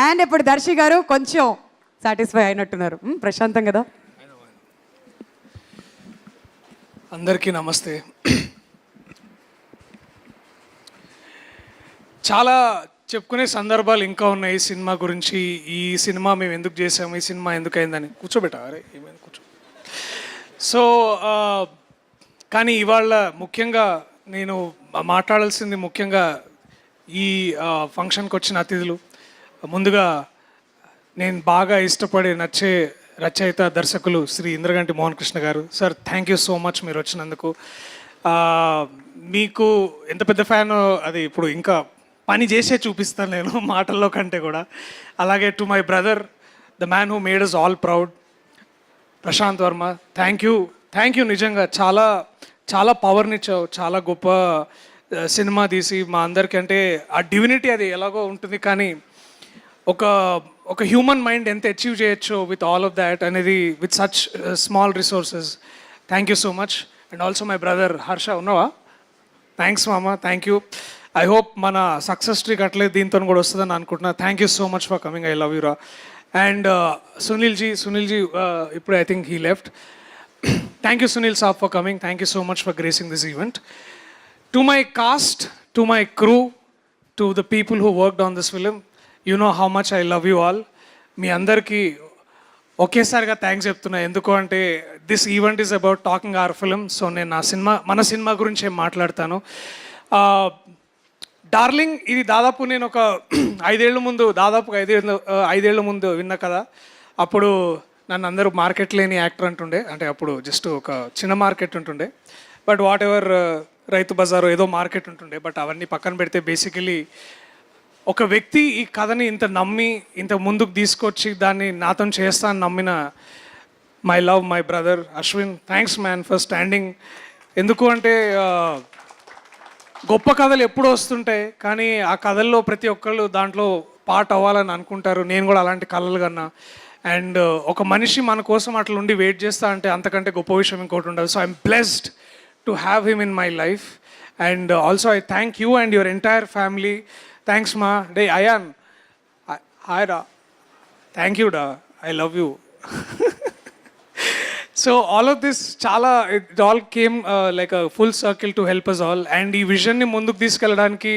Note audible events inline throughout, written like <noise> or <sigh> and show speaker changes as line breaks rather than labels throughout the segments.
And ఇప్పుడు దర్శి గారు కొంచెం సాటిస్ఫై అయినట్టున్నారు. ప్రశాంతం కదా?
అందరికీ నమస్తే. చాలా చెప్పుకునే సందర్భాలు ఇంకా ఉన్నాయి ఈ సినిమా గురించి. ఈ సినిమా మేము ఎందుకు చేసాము ఈ సినిమా ఎందుకు అయిందని. కూర్చోబెట్టారే ఏమైంది? కూర్చో. సో కానీ ఇవాళ ముఖ్యంగా నేను మాట్లాడాల్సింది ముఖ్యంగా ఈ ఫంక్షన్కి వచ్చిన అతిథులు ముందుగా నేను బాగా ఇష్టపడే నచ్చే రచయిత దర్శకులు శ్రీ ఇంద్రగంటి మోహన్ కృష్ణ గారు. Sir thank you so much మీరు వచ్చినందుకు. మీకు ఎంత పెద్ద ఫ్యాన్ అది ఇప్పుడు ఇంకా పని చేసే చూపిస్తాను నేను <laughs> మాటల్లో కంటే కూడా. అలాగే to my brother the man who made us all proud Prashanth Varma thank you thank you నిజంగా చాలా చాలా పవర్నిచ్చావు చాలా గొప్ప సినిమా తీసి మా అందరికంటే ఆ డివినిటీ అది ఎలాగో ఉంటుంది కానీ ఒక ఒక హ్యూమన్ మైండ్ ఎంత అచీవ్ చేయొచ్చో విత్ ఆల్ ఆఫ్ దాట్ అనేది with such small resources thank you so much and also my brother Harsha ఉన్నావా? థ్యాంక్స్ మామ. థ్యాంక్ యూ ఐ హోప్ మన సక్సెస్ ట్రీక్ అట్లే దీంతో కూడా వస్తుందని అనుకుంటున్నా. Thank you so much for coming I love you and Sunil ji Sunil ji ఇప్పుడు I think he left thank you Sunil saab for coming thank you so much for gracing this event to my cast to my crew to the people who worked on this film you know how much I love you all మీ అందరికీ ఒకేసారిగా thanks చెప్తున్నా. ఎందుకు అంటే this event is about talking our film so నేను నా సినిమా మన సినిమా గురించి మాట్లాడతాను. డార్లింగ్ ఇది దాదాపు నేను ఒక <clears throat> ఐదేళ్ళ ముందు దాదాపు ఐదేళ్ళు ఐదేళ్ళ ముందు విన్నా కదా అప్పుడు నన్ను అందరూ మార్కెట్ లేని యాక్టర్ అంటుండే. అంటే అప్పుడు జస్ట్ ఒక చిన్న మార్కెట్ ఉంటుండే. బట్ వాట్ ఎవర్ రైతు బజారు ఏదో మార్కెట్ ఉంటుండే. బట్ అవన్నీ పక్కన పెడితే బేసికలీ ఒక వ్యక్తి ఈ కథని ఇంత నమ్మి ఇంత ముందుకు తీసుకొచ్చి దాన్ని నాతో చేస్తా అని నమ్మిన my love my brother Ashwin thanks man for standing. ఎందుకు అంటే గొప్ప కథలు ఎప్పుడు వస్తుంటాయి కానీ ఆ కథల్లో ప్రతి ఒక్కళ్ళు దాంట్లో పాట అవ్వాలని అనుకుంటారు. నేను కూడా అలాంటి కళలు కన్నా. అండ్ ఒక మనిషి మన కోసం అట్లా ఉండి వెయిట్ చేస్తా అంటే అంతకంటే గొప్ప విషయం ఇంకోటి ఉండదు. So I'm blessed to have him in my life. And also I thank you and your entire family thanks మా డే అయాన్ హాయ్ రా థ్యాంక్ యూ డా I love you so all of this చాలా it all came like full circle to help us all and ఈ విజన్ని ముందుకు తీసుకెళ్ళడానికి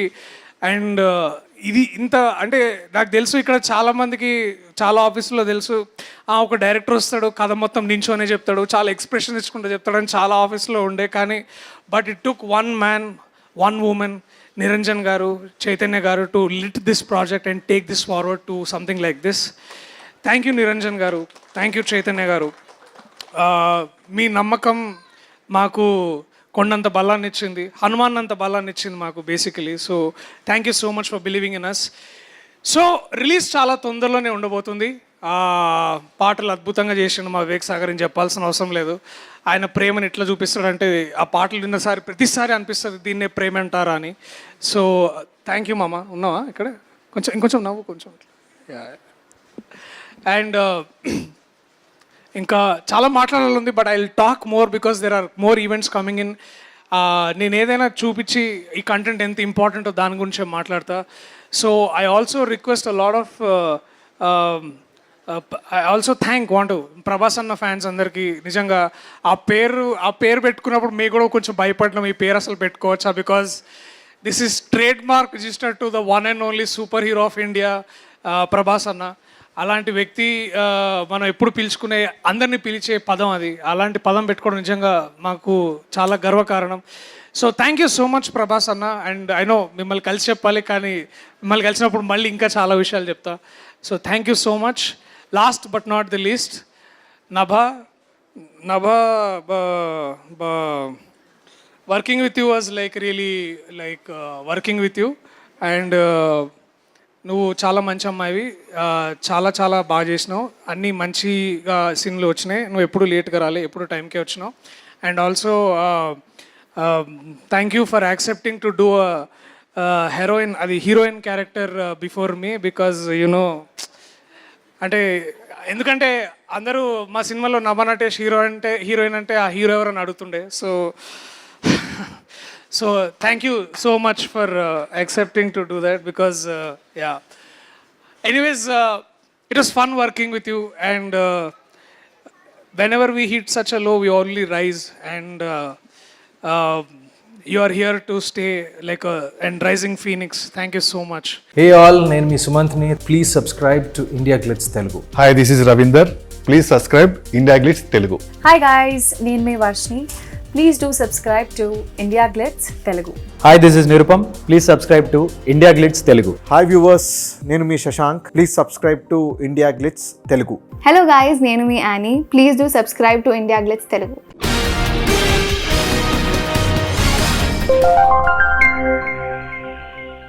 and uh, ఇది ఇంత అంటే నాకు తెలుసు ఇక్కడ చాలామందికి చాలా ఆఫీసులో తెలుసు. ఆ, ఒక డైరెక్టర్ వస్తాడు కథ మొత్తం నించోనే చెప్తాడు చాలా ఎక్స్ప్రెషన్ ఇచ్చుకుంటూ చెప్తాడు అని చాలా ఆఫీస్లో ఉండే. కానీ but it took one man one woman Niranjan గారు చైతన్య గారు to lit this project and take this forward to something like this thank you Niranjan గారు థ్యాంక్ యూ చైతన్య గారు మీ నమ్మకం మాకు కొండంత బలాన్ని ఇచ్చింది హనుమాన్ అంత బలాన్ని ఇచ్చింది మాకు basically so thank you so much for believing in us so release చాలా తొందరలోనే ఉండబోతుంది. పాటలు అద్భుతంగా చేసిండు మా వివేక్ సాగర్ అని చెప్పాల్సిన అవసరం లేదు. ఆయన ప్రేమను ఎట్లా చూపిస్తాడంటే ఆ పాటలు విన్నసారి ప్రతిసారి అనిపిస్తుంది దీన్నే ప్రేమ అంటారా అని. సో థ్యాంక్ యూ మామ. ఉన్నావా ఇక్కడ? కొంచెం ఇంకొంచెం నవ్వు కొంచెం అండ్ uh, <clears throat> ఇంకా చాలా మాట్లాడాలి ఉంది but I will talk more because there are more events coming in నేను ఏదైనా చూపించి ఈ కంటెంట్ ఎంత ఇంపార్టెంటో దాని గురించి మాట్లాడతా. So I also request a lot of I also thank want Prabhas అన్న ఫ్యాన్స్ అందరికీ నిజంగా ఆ పేరు ఆ పేరు పెట్టుకున్నప్పుడు మీకు కూడా కొంచెం భయపడినాం ఈ పేరు అసలు పెట్టుకోవచ్చా? Because this is trademark registered to the one and only superhero of India Prabhas అన్న. అలాంటి వ్యక్తి uh, మనం ఎప్పుడు పిలుచుకునే అందరినీ పిలిచే పదం అది. అలాంటి పదం పెట్టుకోవడం నిజంగా మాకు చాలా గర్వకారణం. So thank you so much Prabhas అన్న. అండ్ ఐ నో మిమ్మల్ని కలిసి చెప్పాలి కానీ మిమ్మల్ని కలిసినప్పుడు మళ్ళీ ఇంకా చాలా విషయాలు చెప్తా. So thank you so much last but not the least Nabha Nabha working with you was like really like working with you and నువ్వు చాలా మంచి అమ్మాయివి. చాలా చాలా బాగా చేసినావు. అన్నీ మంచిగా సీన్లు వచ్చినాయి. నువ్వు ఎప్పుడు లేట్గా రాలే ఎప్పుడు టైంకే వచ్చినావు. And also thank you for accepting to do heroine అది heroine character before me because you know అంటే ఎందుకంటే అందరూ మా సినిమాలో నభనటేష్ హీరో అంటే హీరోయిన్ అంటే ఆ హీరో ఎవరని అడుగుతుండే. So so thank you so much for accepting to do that because yeah anyways it was fun working with you and whenever hit such such a low only only and and you are here to stay like a and rising phoenix. Thank you so much.
Hey all నేను మీ సుమంత్ని. Please subscribe to India Glitz Telugu
hi this is Ravinder please subscribe India Glitz Telugu
hi guys నేను మీ Varshini please do subscribe to India Glitz Telugu
hi this is Nirupam please subscribe to India Glitz Telugu
hi viewers నేను మీ Shashank. Please subscribe to India Glitz Telugu
hello guys నేను మీ Annie please do subscribe to India Glitz Telugu Música